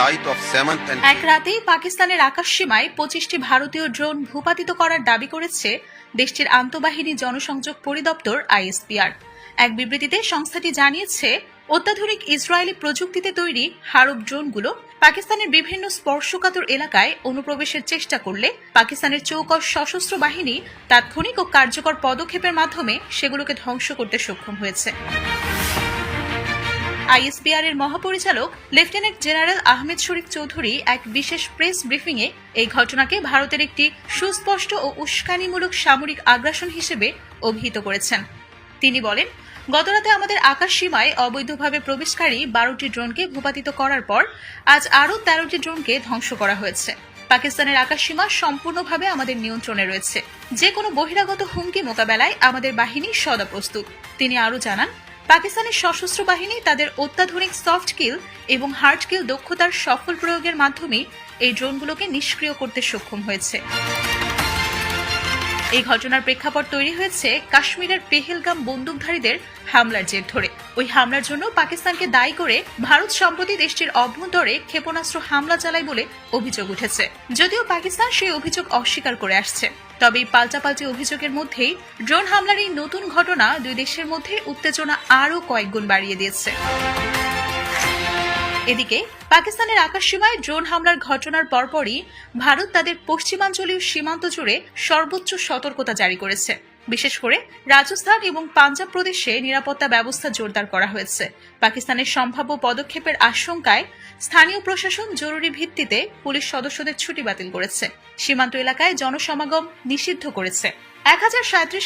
Night of 7th and এক রাতেই পাকিস্তানের আকাশ সীমায় পঁচিশটি ভারতীয় ড্রোন ভূপাতিত করার দাবি করেছে দেশটির আন্তঃবাহিনী জনসংযোগ পরিদপ্তর আইএসপিআর। এক বিবৃতিতে সংস্থাটি জানিয়েছে, অত্যাধুনিক ইসরায়েলি প্রযুক্তিতে তৈরি হারব ড্রোনগুলো পাকিস্তানের বিভিন্ন স্পর্শকাতর এলাকায় অনুপ্রবেশের চেষ্টা করলে পাকিস্তানের চৌকস সশস্ত্র বাহিনী তাৎক্ষণিক ও কার্যকর পদক্ষেপের মাধ্যমে সেগুলোকে ধ্বংস করতে সক্ষম হয়েছে। আইএসপিআর এর মহাপরিচালক লেফটেন্যান্ট জেনারেল আহমেদ শরীফ চৌধুরী এক বিশেষ প্রেস ব্রিফিংয়ে এই ঘটনাকে ভারতের একটি সুস্পষ্ট ও উস্কানিমূলক সামরিক আগ্রাসন হিসেবে অভিহিত করেছেন। তিনি বলেন, গতরাতে আমাদের আকাশ সীমায় অবৈধভাবে প্রবেশকারী বারোটি ড্রোনকে ভূপাতিত করার পর আজ আরও তেরোটি ড্রোনকে ধ্বংস করা হয়েছে। পাকিস্তানের আকাশ সীমা সম্পূর্ণভাবে আমাদের নিয়ন্ত্রণে রয়েছে। যে কোনো বহিরাগত হুমকি মোকাবেলায় আমাদের বাহিনী সদা প্রস্তুত তিনি আরও জানান পাকিস্তানের সশস্ত্র বাহিনী তাদের অত্যাধুনিক সফট কিল এবং হার্ড কিল দক্ষতার সফল প্রয়োগের মাধ্যমে এই ড্রোনগুলোকে নিষ্ক্রিয় করতে সক্ষম হয়েছে। এই ঘটনার প্রেক্ষাপট তৈরি হয়েছে কাশ্মীরের পেহেলগাম বন্দুকধারীদের হামলার জের ধরে। ওই হামলার জন্য পাকিস্তানকে দায়ী করে ভারত সম্প্রতি দেশটির অভ্যন্তরে ক্ষেপণাস্ত্র হামলা চালায় বলে অভিযোগ উঠেছে। যদিও পাকিস্তান সেই অভিযোগ অস্বীকার করে আসছে। তবে এই পাল্টাপাল্টি অভিযোগের মধ্যেই ড্রোন হামলার এই নতুন ঘটনা দুই দেশের মধ্যে উত্তেজনা আরও কয়েকগুণ বাড়িয়ে দিয়েছে। এদিকে, পাকিস্তানের আকাশসীমায় ড্রোন হামলার ঘটনার পরপরই ভারত তাদের পশ্চিমাঞ্চলীয় সীমান্ত জুড়ে সর্বোচ্চ সতর্কতা জারি করেছে। বিশেষ করে রাজস্থান এবং পাঞ্জাব প্রদেশে নিরাপত্তা ব্যবস্থা জোরদার করা হয়েছে। পাকিস্তানের সম্ভাব্য পদক্ষেপের আশঙ্কায় স্থানীয় প্রশাসন জরুরি ভিত্তিতে পুলিশ সদস্যদের ছুটি বাতিল করেছে। সীমান্ত এলাকায় জনসমাগম নিষিদ্ধ করেছে। এক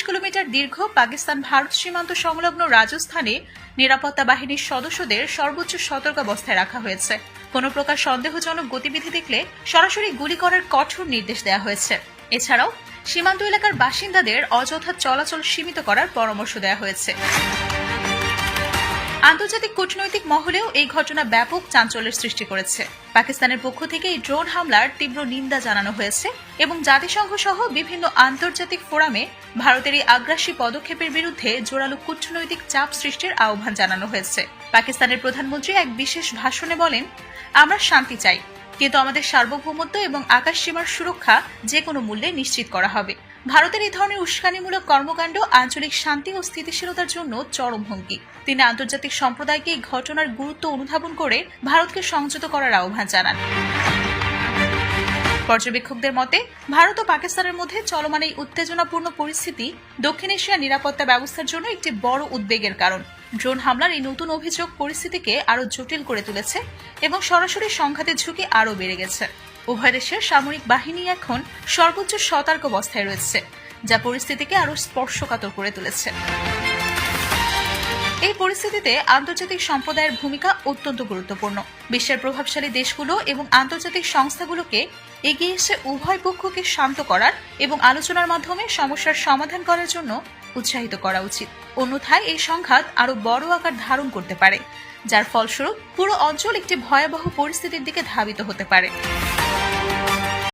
কিলোমিটার দীর্ঘ পাকিস্তান ভারত সীমান্ত সংলগ্ন রাজস্থানে নিরাপত্তা বাহিনীর সদস্যদের সর্বোচ্চ সতর্ক অবস্থায় রাখা হয়েছে। কোনো প্রকার সন্দেহজনক গতিবিধি দেখলে সরাসরি গুলি করার কঠোর নির্দেশ দেওয়া হয়েছে। এছাড়াও সীমান্ত এলাকার বাসিন্দাদের অযথা চলাচল সীমিত করার পরামর্শ দেওয়া হয়েছে। আন্তর্জাতিক কূটনৈতিক মহলেও এই ঘটনা ব্যাপক চাঞ্চল্যের সৃষ্টি করেছে। পাকিস্তানের পক্ষ থেকে এই ড্রোন হামলার তীব্র নিন্দা জানানো হয়েছে এবং জাতিসংঘ সহ বিভিন্ন আন্তর্জাতিক ফোরামে ভারতের এই আগ্রাসী পদক্ষেপের বিরুদ্ধে জোরালো কূটনৈতিক চাপ সৃষ্টির আহ্বান জানানো হয়েছে। পাকিস্তানের প্রধানমন্ত্রী এক বিশেষ ভাষণে বলেন, আমরা শান্তি চাই, কিন্তু আমাদের সার্বভৌমত্ব এবং আকাশ সীমার সুরক্ষা যে কোনো মূল্যে নিশ্চিত করা হবে। ভারতের এই ধরনের উস্কানিমূলক কর্মকাণ্ড আঞ্চলিক শান্তি ও স্থিতিশীলতার জন্য চরম হুমকি। তিনি আন্তর্জাতিক সম্প্রদায়কে এই ঘটনার গুরুত্ব অনুধাবন করে ভারতকে সংযত করার আহ্বান জানান। পর্যবেক্ষকদের মতে, ভারত ও পাকিস্তানের মধ্যে চলমান এই উত্তেজনাপূর্ণ পরিস্থিতি দক্ষিণ এশিয়ার নিরাপত্তা ব্যবস্থার জন্য একটি বড় উদ্বেগের কারণ। ড্রোন হামলার এই নতুন অভিযোগ পরিস্থিতিকে আরও জটিল করে তুলেছে এবং সরাসরি সংঘাতের ঝুঁকি আরও বেড়ে গেছে। উভয় দেশের সামরিক বাহিনী এখন সর্বোচ্চ সতর্ক অবস্থায় রয়েছে, যা পরিস্থিতিকে আরও স্পর্শকাতর করে তুলেছে। এই পরিস্থিতিতে আন্তর্জাতিক সম্প্রদায়ের ভূমিকা অত্যন্ত গুরুত্বপূর্ণ। বিশ্বের প্রভাবশালী দেশগুলো এবং আন্তর্জাতিক সংস্থাগুলোকে এগিয়ে এসে উভয় পক্ষকে শান্ত করার এবং আলোচনার মাধ্যমে সমস্যার সমাধান করার জন্য উৎসাহিত করা উচিত। অন্যথায় এই সংঘাত আরও বড় আকার ধারণ করতে পারে, যার ফলস্বরূপ পুরো অঞ্চল একটি ভয়াবহ পরিস্থিতির দিকে ধাবিত হতে পারে। Bye.